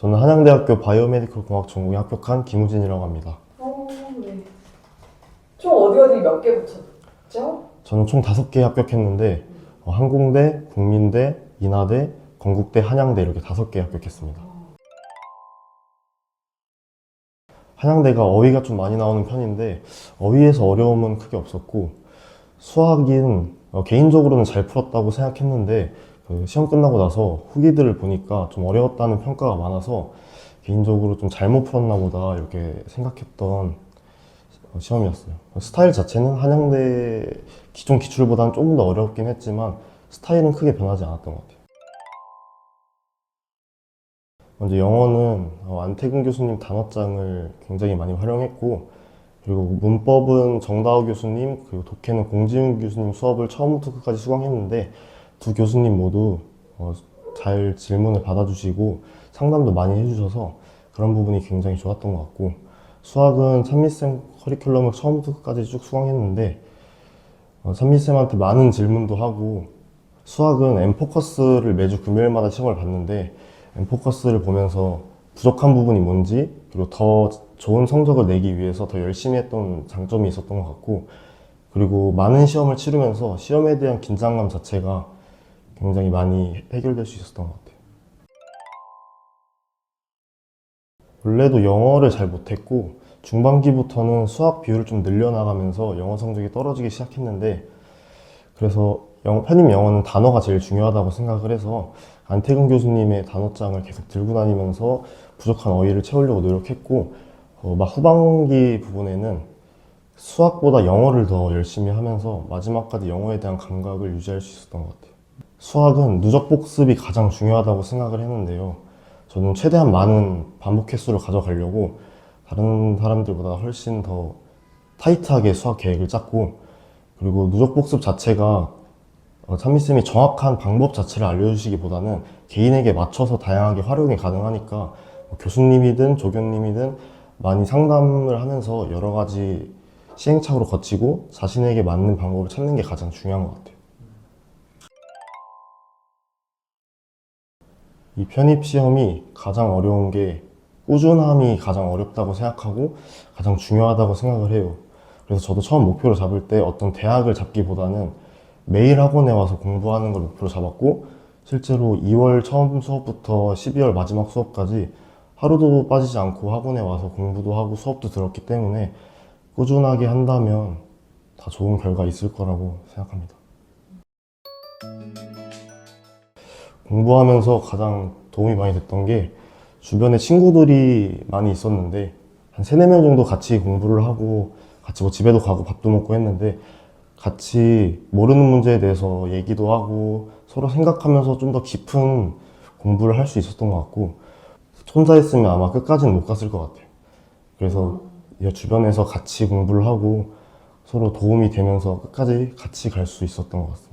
저는 한양대학교 바이오메디컬 공학 전공에 합격한 김우진이라고 합니다. 어, 네. 총 어디 어디 몇 개 붙였죠? 저는 총 다섯 개 합격했는데 어, 항공대, 국민대, 인하대, 건국대, 한양대 이렇게 다섯 개 합격했습니다. 한양대가 어휘가 좀 많이 나오는 편인데 어휘에서 어려움은 크게 없었고 수학은 어, 개인적으로는 잘 풀었다고 생각했는데 그 시험 끝나고 나서 후기들을 보니까 좀 어려웠다는 평가가 많아서 개인적으로 좀 잘못 풀었나 보다 이렇게 생각했던 어, 시험이었어요. 스타일 자체는 한양대 기존 기출보다는 조금 더 어렵긴 했지만 스타일은 크게 변하지 않았던 것 같아요. 먼저 영어는 어, 안태근 교수님 단어장을 굉장히 많이 활용했고 그리고 문법은 정다우 교수님 그리고 독해는 공지훈 교수님 수업을 처음부터 끝까지 수강했는데 두 교수님 모두 어, 잘 질문을 받아주시고 상담도 많이 해주셔서 그런 부분이 굉장히 좋았던 것 같고 수학은 찬미쌤 커리큘럼을 처음부터 끝까지 쭉 수강했는데 어, 찬미쌤한테 많은 질문도 하고 수학은 엠포커스를 매주 금요일마다 시험을 봤는데 엠포커스를 보면서 부족한 부분이 뭔지 그리고 더 좋은 성적을 내기 위해서 더 열심히 했던 장점이 있었던 것 같고 그리고 많은 시험을 치르면서 시험에 대한 긴장감 자체가 굉장히 많이 해결될 수 있었던 것 같아요. 원래도 영어를 잘 못했고 중반기부터는 수학 비율을 좀 늘려나가면서 영어 성적이 떨어지기 시작했는데 그래서 영- 편입 영어는 단어가 제일 중요하다고 생각을 해서 안태근 교수님의 단어장을 계속 들고 다니면서 부족한 어휘를 채우려고 노력했고 어, 막 후반기 부분에는 수학보다 영어를 더 열심히 하면서 마지막까지 영어에 대한 감각을 유지할 수 있었던 것 같아요. 수학은 누적 복습이 가장 중요하다고 생각을 했는데요. 저는 최대한 많은 반복 횟수를 가져가려고 다른 사람들보다 훨씬 더 타이트하게 수학 계획을 짰고 그리고 누적 복습 자체가 어, 찬미쌤이 정확한 방법 자체를 알려주시기보다는 개인에게 맞춰서 다양하게 활용이 가능하니까 뭐 교수님이든 조교님이든 많이 상담을 하면서 여러 가지 시행착오를 거치고 자신에게 맞는 방법을 찾는 게 가장 중요한 것 같아요. 이 편입 시험이 가장 어려운 게 꾸준함이 가장 어렵다고 생각하고 가장 중요하다고 생각을 해요. 그래서 저도 처음 목표를 잡을 때 어떤 대학을 잡기보다는 매일 학원에 와서 공부하는 걸 목표로 잡았고 실제로 2월 처음 수업부터 12월 마지막 수업까지 하루도 빠지지 않고 학원에 와서 공부도 하고 수업도 들었기 때문에 꾸준하게 한다면 다 좋은 결과 있을 거라고 생각합니다. 공부하면서 가장 도움이 많이 됐던 게 주변에 친구들이 많이 있었는데 한 3, 4명 정도 같이 공부를 하고 같이 뭐 집에도 가고 밥도 먹고 했는데 같이 모르는 문제에 대해서 얘기도 하고 서로 생각하면서 좀 더 깊은 공부를 할 수 있었던 것 같고 혼자 했으면 아마 끝까지는 못 갔을 것 같아요. 그래서 이 주변에서 같이 공부를 하고 서로 도움이 되면서 끝까지 같이 갈 수 있었던 것 같습니다.